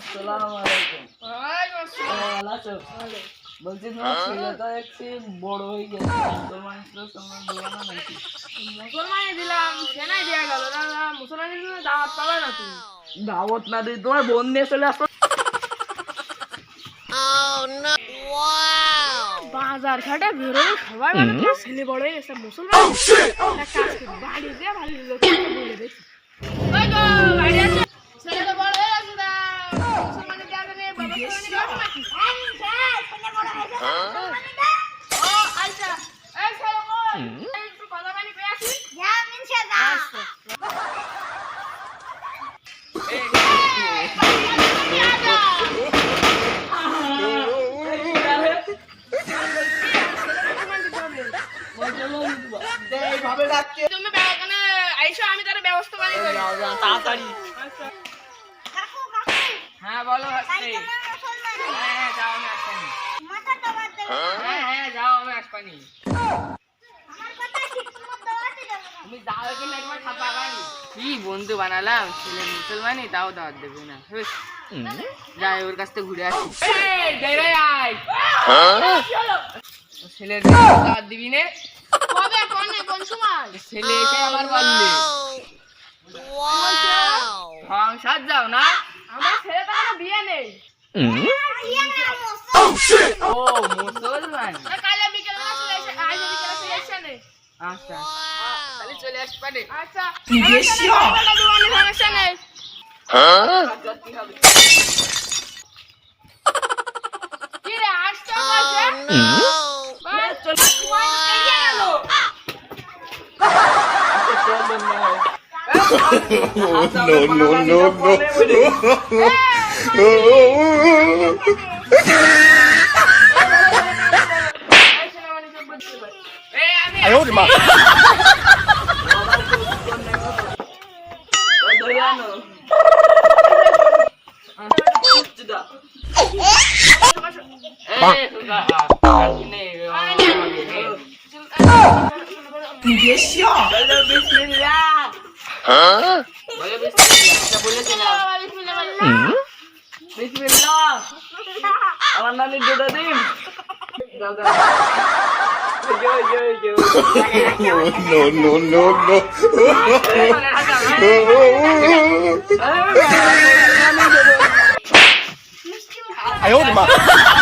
আসসালামু আলাইকুম। ভালো আছো বলছি তোমার ছেলে তো দেখছি বড় হয়ে গেছে মুসলমান তো তোমার দোকানা নাকি? মুসলমানে দিলাম সেনাই দেওয়া গেল দাদা মুসলমানের জন্য দাওয়াত পাবে না তুমি? দাওয়াত না দিই তোমার বোন নিয়ে চলে আসো। বাজার ঘাটে বলে তোমার ছেলে বড় হয়ে গেছে মুসলমান কাজ করি, বাড়ি দিয়ে ভালো লোককে বলে দেখি ওই গো, বাড়ি আছে? ছেলে তো বড় হয়ে গেছে দা। মুসলমানের দেওয়া নেই, বাবা মুসলমানের দেওয়া নাকি? ও, আচ্ছা। এই ছেলে কই? এই একটু কথা পানি পেয়ে আসি। আচ্ছা। এইভাবে ডাকছে তুমি আইসো, আমি তার ব্যবস্থা করি। তাড়াতাড়ি আচ্ছা। হ্যাঁ বলো হ্যাঁ হ্যাঁ যাও আমি আসপানি হ্যাঁ? হ্যাঁ যাও আমি আসপানি তুমি যাও এখানে একবার ছাপা গানি কি বন্ধু বানালাম ছেলে মুসলমানই তাও দাওয়াত দেবে না। যাই ওর কাছ থেকে ঘুরে আসি। ও ছেলের দাওয়াত দিবি নে। কবে, কোন সময়? ছেলে এসে আমার বললে সংসার যাও না আমার ছেলে তো এখনও বিয়ে নেই ও মুসলমান কালে চলে এসে আজ বিকেলে চলে এসে নে আচ্ছা তাহলে চলে আসবানে আচ্ছা বিকেলবেলা দোকানে সমস্যা নেই কি হবে কি রে আসতে গেল। no, no, no, no. 哎呦我的妈！你别笑！বিসমিল্লাহ আমার নানি দুটো দিন no, no, no, no. I hold him up.